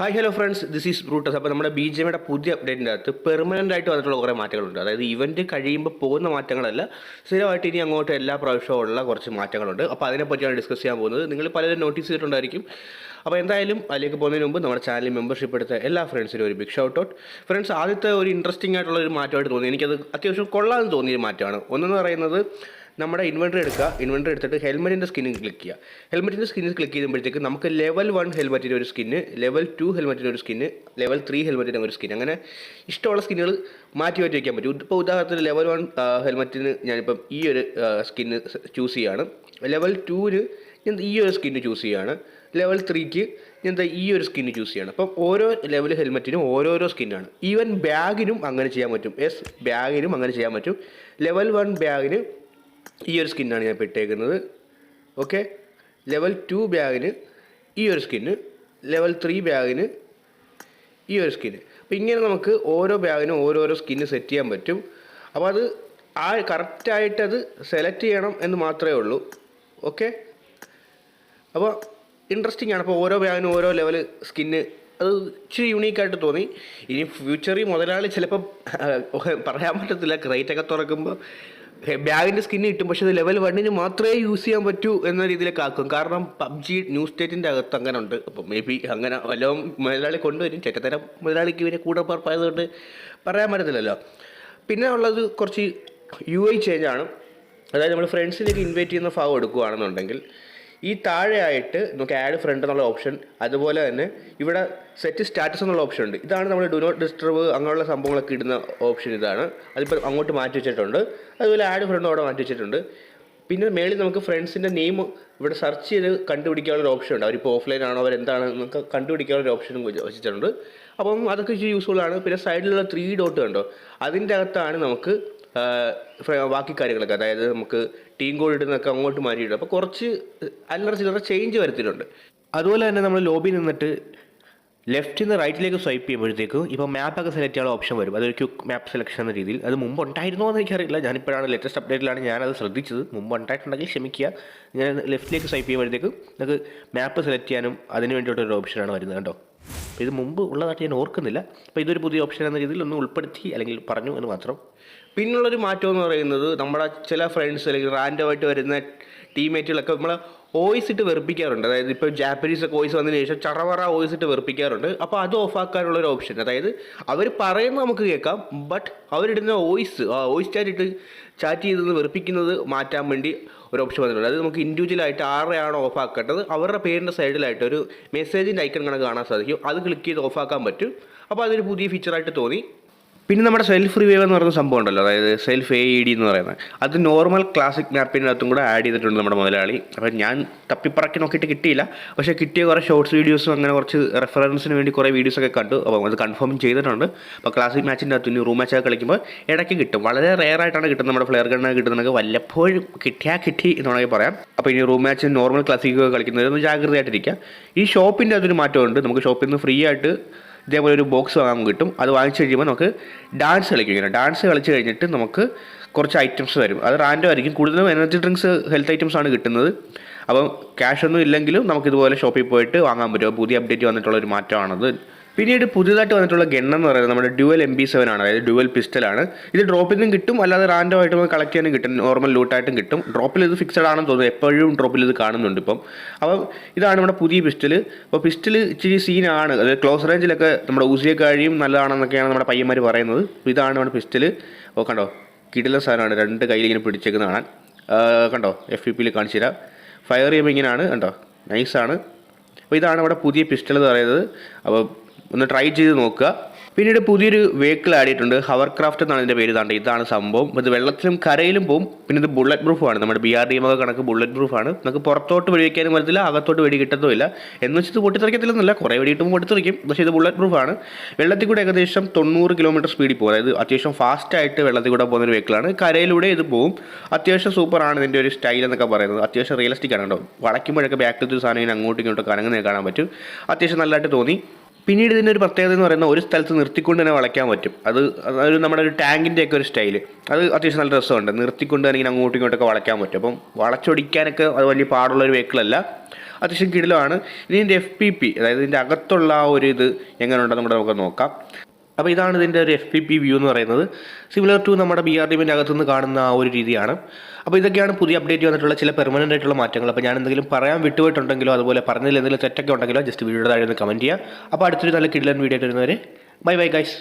Hi hello friends this is Brutus അപ്പോൾ നമ്മുടെ B J മിയുടെ പുതിയ അപ്ഡേറ്റിന്റെ അകത്ത് പെർമനന്റ് ആയിട്ട് വന്നിട്ടുള്ള കുറേ മാറ്റങ്ങളുണ്ട്. അതായത് ഇവന്റ് കഴിയുമ്പോൾ പോകുന്ന മാറ്റങ്ങളല്ല സ്ഥിരമായിട്ട് ഇനി അങ്ങോട്ട് എല്ലാ പ്രാവശ്യവും ഉള്ള കുറച്ച് മാറ്റങ്ങളുണ്ട്. അപ്പോൾ അതിനെപ്പറ്റിയാണ് ഡിസ്കസ് ചെയ്യാൻ പോകുന്നത്. നിങ്ങൾ പലരും നോട്ടീസ് ചെയ്തിട്ടുണ്ടായിരിക്കും. അപ്പോൾ എന്തായാലും അതിലേക്ക് പോകുന്നതിന് മുമ്പ് നമ്മുടെ ചാനൽ മെമ്പർഷിപ്പ് എടുത്ത എല്ലാ ഫ്രണ്ട്സിനും ഒരു ബിഗ് ഷൗട്ട് ഔട്ട് ഫ്രണ്ട്സ് ആദ്യത്തെ ഒരു ഇൻട്രസ്റ്റിംഗ് ആയിട്ടുള്ള ഒരു മാറ്റമായിട്ട് തോന്നി. എനിക്കത് അത്യാവശ്യം കൊള്ളാമെന്ന് തോന്നിയൊരു മാറ്റമാണ്. ഒന്നെന്ന് പറയുന്നത് നമ്മുടെ ഇൻവെന്ററി എടുക്കുക. ഇൻവെന്ററി എടുത്തിട്ട് ഹെൽമെറ്റിന്റെ സ്കിന്നിൽ ക്ലിക്ക് ചെയ്യുക. ഹെൽമെറ്റിന്റെ സ്കിന്നിൽ ക്ലിക്ക് ചെയ്യുമ്പോഴത്തേക്ക് നമുക്ക് ലെവൽ വൺ ഹെൽമെറ്റിന്റെ ഒരു സ്കിന്ന് ലെവൽ ടു ഹെൽമെറ്റിന്റെ ഒരു സ്കിന്ന് ലെവൽ ത്രീ ഹെൽമെറ്റിന്റെ ഒരു സ്കിൻ അങ്ങനെ ഇഷ്ടമുള്ള സ്കിന്നുകൾ മാറ്റി മാറ്റി വയ്ക്കാൻ പറ്റും. ഇപ്പോൾ ഉദാഹരണത്തിന് ലെവൽ വൺ ഹെൽമെറ്റിന് ഞാനിപ്പം ഈ ഒരു സ്കിന്ന് ചൂസ് ചെയ്യുകയാണ് ലെവൽ ടുവിന് ഞാൻ ഈ ഒരു സ്കിന്ന് ചൂസ് ചെയ്യുകയാണ് ലെവൽ ത്രീക്ക് ഞാൻ ഈ ഒരു സ്കിന്ന് ചൂസ് ചെയ്യണം. അപ്പം ഓരോ ലെവൽ ഹെൽമെറ്റിനും ഓരോരോ സ്കിന്നാണ് ഈവൻ ബാഗിനും അങ്ങനെ ചെയ്യാൻ പറ്റും. എസ് ബാഗിനും അങ്ങനെ ചെയ്യാൻ പറ്റും. ലെവൽ വൺ ബാഗിന് ഈ ഒരു സ്കിന്നാണ് ഞാൻ ഇപ്പോൾ ഇട്ടേക്കുന്നത്. ഓക്കെ ലെവൽ ടു ബാഗിന് ഈ ഒരു സ്കിന്ന് ലെവൽ ത്രീ ബാഗിന് ഈ ഒരു സ്കിന്ന്. അപ്പോൾ ഇങ്ങനെ നമുക്ക് ഓരോ ബാഗിനും ഓരോരോ സ്കിന്ന് സെറ്റ് ചെയ്യാൻ പറ്റും. അപ്പോൾ അത് ആ കറക്റ്റായിട്ടത് സെലക്ട് ചെയ്യണം എന്ന് മാത്രമേ ഉള്ളൂ. ഓക്കെ അപ്പോൾ ഇൻട്രസ്റ്റിംഗ് ആണ്. അപ്പോൾ ഓരോ ബാഗിനും ഓരോ ലെവൽ സ്കിന്ന്. അത് ഇച്ചിരി യുണീക്കായിട്ട് തോന്നി. ഇനി ഫ്യൂച്ചറിൽ മുതലാളി ചിലപ്പോൾ പറയാൻ പറ്റത്തില്ല. ക്രൈറ്റൊക്കെ തുറക്കുമ്പോൾ ബാഗിന്റെ സ്കിന്ന് കിട്ടും പക്ഷേ അത് ലെവൽ വണ്ണിന് മാത്രമേ യൂസ് ചെയ്യാൻ പറ്റൂ എന്ന രീതിയിലേക്ക് ആക്കും. കാരണം പബ്ജി ന്യൂ സ്റ്റേറ്റിന്റെ അകത്ത് അങ്ങനെ ഉണ്ട്. അപ്പോൾ മേ ബി അങ്ങനെ വല്ലതും മുതലാളി കൊണ്ടുവരും. ചെറ്റത്തരം മുതലാളിക്ക് ഇവരെ കൂടെ പറപ്പായതുകൊണ്ട് പറയാൻ പറ്റത്തില്ലല്ലോ. പിന്നെ ഉള്ളത് കുറച്ച് യു ഐ ചേഞ്ച് ആണ്. അതായത് നമ്മൾ ഫ്രണ്ട്സിലേക്ക് ഇൻവൈറ്റ് ചെയ്യുന്ന ഭാഗം എടുക്കുകയാണെന്നുണ്ടെങ്കിൽ ഈ താഴെയായിട്ട് നമുക്ക് ആഡ് ഫ്രണ്ട് എന്നുള്ള ഓപ്ഷൻ അതുപോലെ തന്നെ ഇവിടെ സെറ്റ് സ്റ്റാറ്റസ് എന്നുള്ള ഓപ്ഷൻ ഉണ്ട്. ഇതാണ് നമ്മൾ ഡു നോട്ട് ഡിസ്റ്റർബ് അങ്ങനെയുള്ള സംഭവങ്ങളൊക്കെ ഇടുന്ന ഓപ്ഷൻ ഇതാണ്. അതിപ്പോൾ അങ്ങോട്ട് മാറ്റി വെച്ചിട്ടുണ്ട്. അതുപോലെ ആഡ് ഫ്രണ്ട് അവിടെ മാറ്റി വെച്ചിട്ടുണ്ട്. പിന്നെ മേളിൽ നമുക്ക് ഫ്രണ്ട്സിന്റെ നെയിം ഇവിടെ സെർച്ച് ചെയ്ത് കണ്ടുപിടിക്കാനുള്ള ഓപ്ഷൻ ഉണ്ട്. അവരിപ്പോൾ ഓഫ്ലൈൻ ആണോ? അവരെന്താണ് നമുക്ക് കണ്ടുപിടിക്കാനുള്ള ഓപ്ഷനും വെച്ചിട്ടുണ്ട്. അപ്പം അതൊക്കെ യൂസ്ഫുൾ ആണ്. പിന്നെ സൈഡിലുള്ള ത്രീ ഡോട്ട് കണ്ടോ? അതിന്റെ അകത്താണ് നമുക്ക് ബാക്കി കാര്യങ്ങളൊക്കെ. അതായത് നമുക്ക് ടീം കോഡ് ഇടുന്നൊക്കെ അങ്ങോട്ട് മാറ്റിയിടും. അപ്പോൾ കുറച്ച് അല്ലറ ചില്ലറ ചേഞ്ച് വരുത്തിയിട്ടുണ്ട്. അതുപോലെ തന്നെ നമ്മൾ ലോബി നിന്നിട്ട് ലെഫ്റ്റിൽ നിന്ന് റൈറ്റിലേക്ക് സ്വൈപ്പ് ചെയ്യുമ്പോഴത്തേക്കും ഇപ്പോൾ മാപ്പൊക്കെ സെലക്ട് ചെയ്യാനുള്ള ഓപ്ഷൻ വരും. അതൊരു ക്യുക്ക് മാപ്പ് സെലക്ഷൻ എന്ന രീതിയിൽ. അത് മുമ്പ് ഉണ്ടായിരുന്നോ എന്ന് എനിക്കറിയില്ല. ഞാനിപ്പോഴാണ് ലേറ്റസ്റ്റ് അപ്ഡേറ്റിലാണ് ഞാനത് ശ്രദ്ധിച്ചത്. മുമ്പ് ഉണ്ടായിട്ടുണ്ടെങ്കിൽ ക്ഷമിക്കുക. ഞാൻ ലെഫ്റ്റിലേക്ക് സ്വൈപ്പ് ചെയ്യുമ്പോഴത്തേക്കും നമുക്ക് മാപ്പ് സെലക്ട് ചെയ്യാനും അതിന് വേണ്ടിയിട്ടൊരു ഓപ്ഷനാണ് വരുന്നത് കേട്ടോ ഇത് മുമ്പ് ഉള്ളതായിട്ട് ഞാൻ ഓർക്കുന്നില്ല. അപ്പോൾ ഇതൊരു പുതിയ ഓപ്ഷൻ എന്ന രീതിയിൽ ഒന്ന് ഉൾപ്പെടുത്തി അല്ലെങ്കിൽ പറഞ്ഞു എന്ന് മാത്രം പിന്നുള്ളൊരു മാറ്റം എന്ന് പറയുന്നത് നമ്മുടെ ചില ഫ്രണ്ട്സ് അല്ലെങ്കിൽ റാൻഡമായിട്ട് വരുന്ന ടീംമേറ്റുകളൊക്കെ നമ്മൾ വോയിസ് ഇട്ട് വെറുപ്പിക്കാറുണ്ട്. അതായത് ഇപ്പോൾ ജാപ്പനീസ് ഒക്കെ വോയിസ് വന്നതിന് ശേഷം ചറവറ വോയിസ് ഇട്ട് വെറുപ്പിക്കാറുണ്ട്. അപ്പോൾ അത് ഓഫ് ആക്കാനുള്ള ഒരു ഓപ്ഷൻ അതായത് അവർ പറയുന്നത് നമുക്ക് കേൾക്കാം ബട്ട് അവരിടുന്ന വോയിസ് വോയിസ് ചാറ്റ് ഇട്ട് ചാറ്റ് ചെയ്തത് വെറുപ്പിക്കുന്നത് മാറ്റാൻ വേണ്ടി ഒരു ഓപ്ഷൻ വന്നിട്ടുണ്ട്. അത് നമുക്ക് ഇൻഡിവിജ്വലായിട്ട് ആരുടെയാണോ ഓഫ് ആക്കേണ്ടത് അവരുടെ പേരിന്റെ സൈഡിലായിട്ട് ഒരു മെസ്സേജിന്റെ ഐക്കൺ കണക്ക് കാണാൻ സാധിക്കും. അത് ക്ലിക്ക് ചെയ്ത് ഓഫ് ആക്കാൻ പറ്റും. അപ്പോൾ അതൊരു പുതിയ ഫീച്ചറായിട്ട് തോന്നി. പിന്നെ നമ്മുടെ സെൽഫ് റിവൈവ് എന്ന് പറയുന്ന സംഭവം ഉണ്ടല്ലോ. അതായത് സെൽഫ് എ ഇ ഡി എന്ന് പറയുന്നത്. അത് നോർമൽ ക്ലാസിക് മാപ്പിനകത്തും കൂടെ ആഡ് ചെയ്തിട്ടുണ്ട് നമ്മുടെ മുതലാളി. അപ്പോൾ ഞാൻ തപ്പിപ്പറക്കി നോക്കിയിട്ട് കിട്ടിയില്ല. പക്ഷേ കിട്ടിയ കുറേ ഷോർട്സ് വീഡിയോസും അങ്ങനെ കുറച്ച് റെഫറൻസിന് വേണ്ടി കുറേ വീഡിയോസൊക്കെ കണ്ടു. അപ്പോൾ അത് കൺഫേം ചെയ്തിട്ടുണ്ട്. അപ്പോൾ ക്ലാസിക് മാച്ചിന്റെ അകത്ത് ഇനി റൂം മാച്ചൊക്കെ കളിക്കുമ്പോൾ ഇടയ്ക്ക് കിട്ടും. വളരെ റെയർ ആയിട്ടാണ് കിട്ടുന്നത് നമ്മുടെ ഫ്ലെയർ ഗണ്ണൊക്കെ കിട്ടുന്നത് വല്ലപ്പോഴും കിട്ടിയാൽ കിട്ടി എന്ന് വേണമെങ്കിൽ പറയാം. അപ്പോൾ ഇനി റൂം മാച്ച് നോർമൽ ക്ലാസിക്കൊക്കെ കളിക്കുന്നവരൊന്ന് ജാഗ്രതയായിട്ടിരിക്കുക. ഈ ഷോപ്പിന്റെ അതൊരു മാറ്റമുണ്ട്. നമുക്ക് ഷോപ്പിൽ നിന്ന് ഫ്രീ ആയിട്ട് ഇതേപോലെ ഒരു ബോക്സ് വാങ്ങാൻ കിട്ടും. അത് വാങ്ങിച്ചു കഴിയുമ്പോൾ നമുക്ക് ഡാൻസ് കളിക്കും ഇങ്ങനെ. ഡാൻസ് കളിച്ച് കഴിഞ്ഞിട്ട് നമുക്ക് കുറച്ച് ഐറ്റംസ് തരും. അത് റാൻഡം ആയിരിക്കും. കൂടുതലും എനർജി ഡ്രിങ്ക്സ് ഹെൽത്ത് ഐറ്റംസ് ആണ് കിട്ടുന്നത്. അപ്പം ക്യാഷ് ഒന്നും ഇല്ലെങ്കിലും നമുക്കിതുപോലെ ഷോപ്പിൽ പോയിട്ട് വാങ്ങാൻ പറ്റും. പുതിയ അപ്ഡേറ്റ് വന്നിട്ടുള്ള ഒരു മാറ്റമാണത്. പിന്നീട് പുതിയതായിട്ട് വന്നിട്ടുള്ള ഗണ്ണം എന്ന് പറയുന്നത് നമ്മുടെ ഡ്യുവൽ എം ബി സെവൻ ആണ് അതായത് ഡ്യുവൽ പിസ്റ്റലാണ് ഇത് ഡ്രോപ്പിൽ നിന്നും കിട്ടും അല്ലാതെ റാൻഡം ആയിട്ട് നമുക്ക് കളക്ട് ചെയ്യാനും കിട്ടും നോർമൽ ലൂട്ടായിട്ടും കിട്ടും. ഡ്രോപ്പിൽ ഇത് ഫിക്സഡ് ആണെന്ന് തോന്നുന്നു എപ്പോഴും ഡ്രോപ്പിൽ ഇത് കാണുന്നുണ്ട് ഇപ്പം. അപ്പം ഇതാണ് നമ്മുടെ പുതിയ പിസ്റ്റൽ. അപ്പോൾ പിസ്റ്റൽ ഇച്ചിരി സീനാണ് അതായത് ക്ലോസ് റേഞ്ചിലൊക്കെ നമ്മുടെ ഊസിയെ കഴിയും നല്ലതാണെന്നൊക്കെയാണ് നമ്മുടെ പയ്യന്മാർ പറയുന്നത്. ഇതാണ് നമ്മുടെ പിസ്റ്റൽ. ഓ കണ്ടോ? കിടില സാധനമാണ്. രണ്ട് കയ്യിൽ ഇങ്ങനെ പിടിച്ചേക്കുന്ന കാണാൻ. കണ്ടോ? എഫ് യു പിയിൽ കാണിച്ചു തരാം. ഫയർ ചെയ്യുമ്പോൾ ഇങ്ങനെയാണ് കണ്ടോ? നൈസാണ് അപ്പോൾ ഇതാണ് ഇവിടെ പുതിയ പിസ്റ്റൾ എന്ന് പറയുന്നത്. അപ്പോൾ ഒന്ന് ട്രൈ ചെയ്ത് നോക്കുക. പിന്നീട് പുതിയൊരു വെഹിക്കിൾ ആഡ് ചെയ്തിട്ടുണ്ട്. ഹവർ ക്രാഫ്റ്റ് എന്നാണ് ഇതിന്റെ പേര്. താണ്ട് ഇതാണ് സംഭവം. ഇത് വെള്ളത്തിലും കരയിലും പോവും. പിന്നെ ഇത് ബുള്ളറ്റ് പ്രൂഫാണ് നമ്മുടെ ബി ആർ ഡി എമൊക്കെ കണക്ക് ബുള്ളറ്റ് പ്രൂഫാണ് നമുക്ക് പുറത്തോട്ട് വെടിവെക്കാനും പറ്റത്തില്ല. അകത്തോട്ട് വെടി കിട്ടത്തുമില്ല. എന്ന് വെച്ച് ഇത് പൊട്ടിത്തെറിക്കത്തില്ലെന്നല്ല. കുറേ വെടിയിട്ടും പൊട്ടിത്തെറിക്കും. പക്ഷേ ഇത് ബുള്ളറ്റ് പ്രൂഫാണ് വെള്ളത്തിൽ കൂടെ ഏകദേശം തൊണ്ണൂറ് കിലോമീറ്റർ സ്പീഡിൽ പോകും അതായത് അത്യാവശ്യം ഫാസ്റ്റായിട്ട് വെള്ളത്തിൽ കൂടെ പോകുന്ന ഒരു വെഹിക്കിളാണ് കരയിലൂടെ ഇത് പോവും. അത്യാവശ്യം സൂപ്പറാണ് ഇതിന്റെ ഒരു സ്റ്റൈൽ എന്നൊക്കെ പറയുന്നത്. അത്യാവശ്യം റിയലിസ്റ്റിക് ആണ് കേട്ടോ. വളയ്ക്കുമ്പോഴൊക്കെ ബാക്കിലത്തെ ഒരു സാധനം ഇങ്ങനെ അങ്ങോട്ടും ഇങ്ങോട്ടും കാണാൻ പറ്റും. അത്യാവശ്യം നല്ലതായിട്ട് തോന്നി. പിന്നീട് ഇതിന്റെ ഒരു പ്രത്യേകത എന്ന് പറയുന്നത് ഒരു സ്ഥലത്ത് നിർത്തിക്കൊണ്ട് തന്നെ വളയ്ക്കാൻ പറ്റും. അത് അതൊരു നമ്മുടെ ഒരു ടാങ്കിന്റെ ഒക്കെ ഒരു സ്റ്റൈൽ. അത് അത്യാവശ്യം നല്ല രസമുണ്ട്. നിർത്തിക്കൊണ്ട് തന്നെ ഇങ്ങനെ അങ്ങോട്ടും ഇങ്ങോട്ടൊക്കെ വളയ്ക്കാൻ പറ്റും. അപ്പം വളച്ചൊടിക്കാനൊക്കെ അത് വലിയ പാടുള്ള ഒരു വെഹിക്കിളല്ല അത്യാവശ്യം കിടിലമാണ്. ഇതിന്റെ എഫ് പി പി അതായത് ഇതിന്റെ അകത്തുള്ള ആ ഒരു ഇത് എങ്ങനെ ഉണ്ടെന്ന് കൂടെ നമുക്ക് നോക്കാം. അപ്പോൾ ഇതാണ് ഇതിന്റെ ഒരു എഫ് പി പി വ്യൂ എന്ന് പറയുന്നത്. സിമിലർ ടു നമ്മുടെ ബി ആർ ഡി ബിന്റെ അകത്തുനിന്ന് കാണുന്ന ആ ഒരു രീതിയാണ്. അപ്പോൾ ഇതൊക്കെയാണ് പുതിയ അപ്ഡേറ്റ് വന്നിട്ടുള്ള ചില പെർമനന്റ് ആയിട്ടുള്ള മാറ്റങ്ങൾ. അപ്പോൾ ഞാൻ എന്തെങ്കിലും പറയാൻ വിട്ടുപോയിട്ടുണ്ടെങ്കിലോ അതുപോലെ പറഞ്ഞതിൽ എന്തെങ്കിലും തെറ്റൊക്കെ ഉണ്ടെങ്കിലോ ജസ്റ്റ് വീഡിയോ താഴെ ഒന്ന് കമന്റ് ചെയ്യുക. അപ്പോൾ അടുത്തൊരു നല്ല കിഡിലൻ വീഡിയോ ആയിട്ട് വരുന്നവരെ ബൈ ബൈ ഗൈസ്